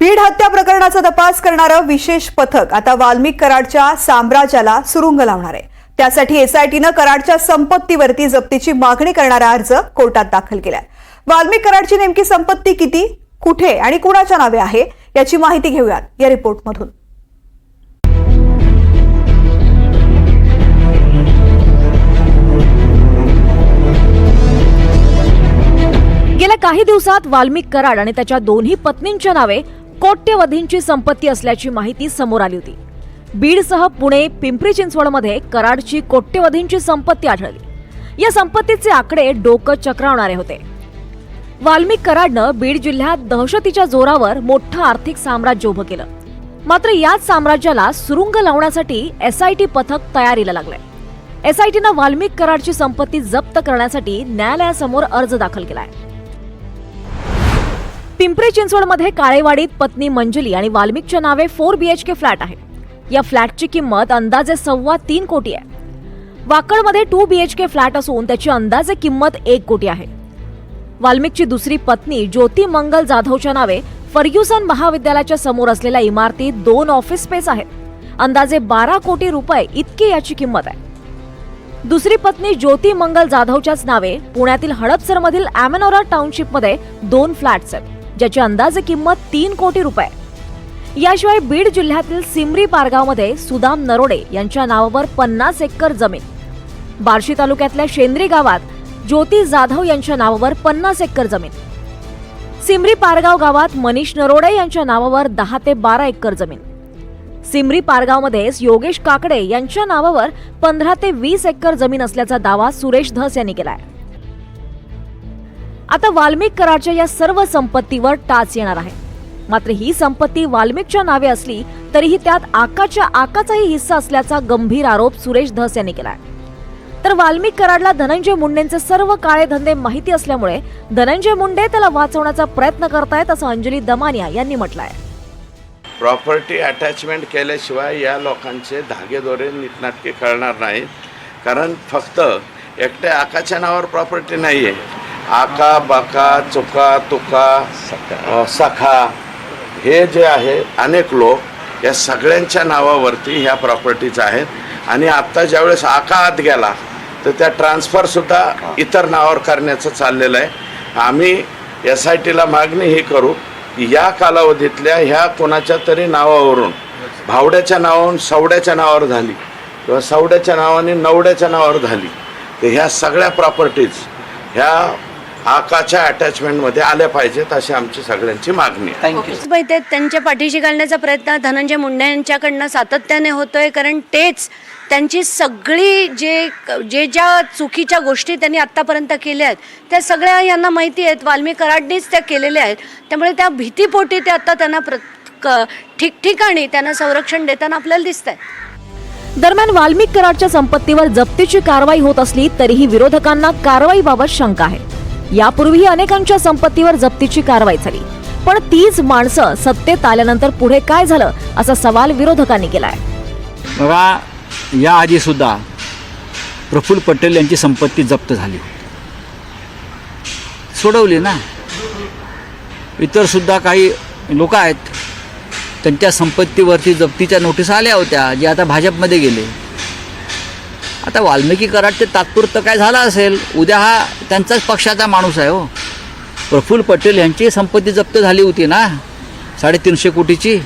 भीड हत्या प्रकरणाचा तपास करणारं विशेष पथक आता वाल्मिक कराडच्या साम्राज्याला सुरुंग लावणार आहे. त्यासाठी एसआयटीनं कराडच्या संपत्तीवरती जप्तीची मागणी करणारा अर्ज कोर्टात दाखल केलाय. वाल्मिक कराडची नेमकी संपत्ती किती कुठे आणि कुणाच्या नावे आहे याची माहिती घेऊयात या रिपोर्टमधून. गेल्या काही दिवसात वाल्मिक कराड आणि त्याच्या दोन्ही पत्नींच्या नावे कोट्यवधींची संपत्ती असल्याची माहिती समोर आली होती. बीडसह पुणे पिंपरी चिंचवडमध्ये कराडची कोट्यवधींची संपत्ती आढळली. या संपत्तीचे आकडे डोकं चक्रावणारे होते. वाल्मिक कराडनं बीड जिल्ह्यात दहशतीच्या जोरावर मोठं आर्थिक साम्राज्य उभं केलं. मात्र याच साम्राज्याला सुरुंग लावण्यासाठी एसआयटी पथक तयारीला लागलंय. एसआयटीनं वाल्मिक कराडची संपत्ती जप्त करण्यासाठी न्यायालयासमोर अर्ज दाखल केलाय. पिंपरी चिंचवडमध्ये काळेवाडीत पत्नी मंजुली आणि वाल्मिकच्या नावे फोर बीएचके फ्लॅट आहे. या फ्लॅटची किंमत अंदाजे सव्वा तीन कोटी आहे. वाकडमध्ये टू बीएचके फ्लॅट असून त्याची अंदाजे किंमत एक कोटी आहे. वाल्मिकची दुसरी पत्नी ज्योती मंगल जाधवच्या नावे फर्ग्युसन महाविद्यालयाच्या समोर असलेल्या इमारतीत दोन ऑफिस स्पेस आहेत. अंदाजे बारा कोटी रुपये इतकी याची किंमत आहे. दुसरी पत्नी ज्योती मंगल जाधवच्याच नावे पुण्यातील हडपसरमधील अॅमेनोरा टाउनशिपमध्ये दोन फ्लॅट्स आहेत. ज्याची अंदाजे किंमत तीन कोटी रुपये. याशिवाय बीड जिल्ह्यातील सिमरी पारगावमध्ये सुदाम नरोडे यांच्या नावावर पन्नास एकर जमीन. बार्शी तालुक्यातल्या शेंद्री गावात ज्योती जाधव यांच्या नावावर पन्नास एकर जमीन. सिमरी पारगाव गावात मनीष नरोडे यांच्या नावावर दहा ते बारा एकर जमीन. सिमरी पारगावमध्येच योगेश काकडे यांच्या नावावर पंधरा ते वीस एकर जमीन असल्याचा दावा सुरेश धस यांनी केला आहे आता वाल्मिक कराच्या या सर्व संपत्तीवर टाच येणार आहे. मात्र ही संपत्ती वाल्मिकच्या नावे असली तरीही त्यात आकाच्या आकाचाही हिस्सा असल्याचा गंभीर आरोप सुरेश धस यांनी केलाय. तर वाल्मिक कराडला धनंजय मुंडेंचे सर्व काळे धंदे माहिती असल्यामुळे धनंजय मुंडे त्याला वाचवण्याचा प्रयत्न करतायत असं अंजली दमानिया यांनी म्हटलंय. प्रॉपर्टी अटॅचमेंट केल्याशिवाय या लोकांचे धागेदोरे नीटनाटके कळणार नाहीत. कारण फक्त एकट्या आकाच्या नावावर प्रॉपर्टी नाही आहे आका बाका चुका तुका सखा हे जे आहे अनेक लोक या सगळ्यांच्या नावावरती ह्या प्रॉपर्टीज आहेत. आणि आत्ता ज्यावेळेस आका आत गेला तर त्या ट्रान्सफरसुद्धा इतर नावावर करण्याचं चाललेलं आहे. आम्ही एस आय टीला मागणी ही करू की या कालावधीतल्या ह्या कोणाच्या तरी नावावरून भावड्याच्या नावावरून सवड्याच्या नावावर झाली किंवा सवड्याच्या नावाने नवड्याच्या नावावर झाली तर ह्या सगळ्या प्रॉपर्टीज ह्या आकाच्या अटॅचमेंटमध्ये आल्या पाहिजेत अशी आमची सगळ्यांची मागणी आहे. माहिती आहेत त्यांच्या पाठीशी घालण्याचा प्रयत्न धनंजय मुंडे यांच्याकडनं सातत्याने होतोय कारण तेच त्यांची सगळी जे जे ज्या चुकीच्या गोष्टी त्यांनी आत्तापर्यंत केल्या आहेत त्या सगळ्या यांना माहिती आहेत. वाल्मिक कराडनीच त्या केलेल्या आहेत. त्यामुळे त्या भीतीपोटी ते आता त्यांना प्र ठिकठिकाणी त्यांना संरक्षण देताना आपल्याला दिसत आहे दरम्यान वाल्मिक कराडच्या संपत्तीवर जप्तीची कारवाई होत असली तरीही विरोधकांना कारवाईबाबत शंका आहे. यापूर्वीही अनेकांच्या संपत्तीवर जप्तीची कारवाई झाली. पण तीच माणसं सत्तेत आल्यानंतर पुढे काय झालं असा सवाल विरोधकांनी केलाय. बघा याआधी सुद्धा प्रफुल्ल पटेल यांची संपत्ती जप्त झाली सोडवली ना? इतरसुद्धा काही लोक आहेत त्यांच्या संपत्तीवरती जप्तीच्या नोटीस आल्या होत्या जे आता भाजपमध्ये गेले. आता वाल्मिकी कराड ते तात्पुरतं काय झालं असेल? उद्या हा त्यांचाच पक्षाचा माणूस आहे हो. प्रफुल्ल पटेल यांची संपत्ती जप्त झाली होती ना साडेतीनशे कोटीची.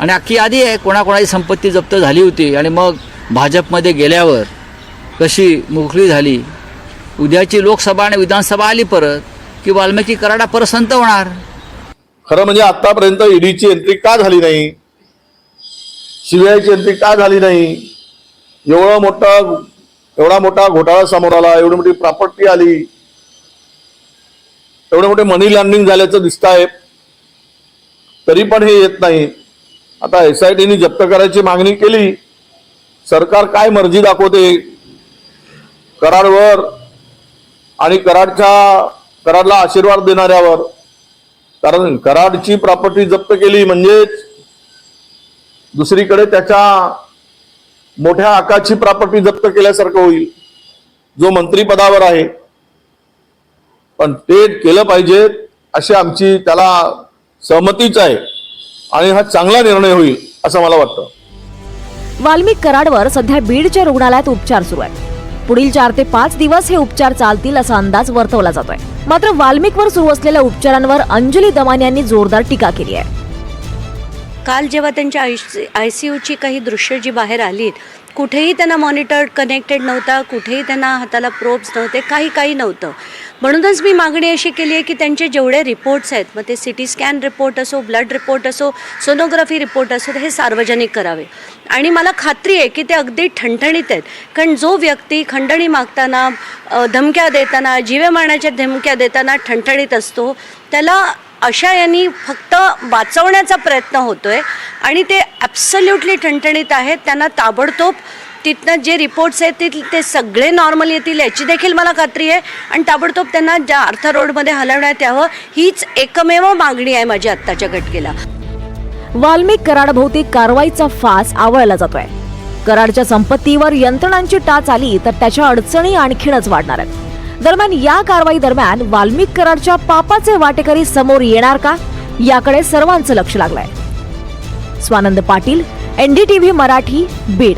आणि अख्खी यादी आहे कोणाकोणाची संपत्ती जप्त झाली होती. आणि मग भाजपमध्ये गेल्यावर कशी मोकळी झाली? उद्याची लोकसभा आणि विधानसभा आली परत की वाल्मिकी कराडा परत संत होणार? खरं म्हणजे आतापर्यंत ईडीची एंट्री का झाली नाही? सीबीआयची एंट्री का झाली नाही? एवढं मोठं एवढा मोठा घोटाळा समोर आला एवढी मोठी प्रॉपर्टी आली. एवढे मोठे मनी लँडिंग झाल्याचं दिसत आहे तरी पण हे येत नाही. आता एस आय टीने जप्त करायची मागणी केली. सरकार काय मर्जी दाखवते? करारवर आणि कराडच्या कराडला आशीर्वाद देणाऱ्यावर. कारण कराडची प्रॉपर्टी जप्त केली म्हणजेच दुसरीकडे त्याच्या मोठ्या आकाची प्रॉपर्टी जप्त केल्यासारखं होईल. जो मंत्रीपदावर आहे. पण ते केलं पाहिजे अशी आमची त्याला सहमतीच आहे. आणि हा चांगला निर्णय होईल असं मला वाटतं. वाल्मिक कराडवर सध्या बीडच्या रुग्णालयात उपचार सुरू आहेत. पुढील चार ते पाच दिवस हे उपचार चालतील असा अंदाज वर्तवला जातोय. मात्र वाल्मिकवर सुरू असलेल्या उपचारांवर अंजली दमान यांनी जोरदार टीका केली आहे. काल जेव्हा त्यांच्या आय सी यूची काही दृश्य जी बाहेर आली कुठेही त्यांना मॉनिटर कनेक्टेड नव्हता कुठेही त्यांना हाताला प्रोब्स नव्हते काही काही नव्हतं. म्हणूनच मी मागणी अशी केली आहे की त्यांचे जेवढे रिपोर्ट्स आहेत मग ते सी टी स्कॅन रिपोर्ट असो ब्लड रिपोर्ट असो सोनोग्राफी रिपोर्ट असो हे सार्वजनिक करावे. आणि मला खात्री आहे की ते अगदी ठणठणीत आहेत. कारण जो व्यक्ती खंडणी मागताना धमक्या देताना जीवे मारण्याच्या धमक्या देताना ठणठणीत असतो त्याला अशा यांनी फक्त वाचवण्याचा प्रयत्न होतोय आणि ते ॲब्सल्युटली ठणठणीत आहेत. त्यांना ताबडतोब तिथनं जे रिपोर्ट्स आहेत ते ते सगळे नॉर्मल येतील याची देखील मला खात्री आहे. आणि ताबडतोब त्यांना ज्या अर्थ रोडमध्ये हलवण्यात यावं हीच एकमेव मागणी आहे माझी आत्ताच्या घटकेला. वाल्मिक कराडभोवती कारवाईचा फास आवळला जातोय. कराडच्या संपत्तीवर यंत्रणांची टाच आली तर त्याच्या अडचणी आणखीनच वाढणार आहेत. दरम्यान या कारवाई दरम्यान वाल्मिक कराडच्या पापाचे वाटेकरी समोर येणार का? याकडे सर्वांचं लक्ष लागलंय. स्वानंद पाटील एनडीटीव्ही मराठी बीड.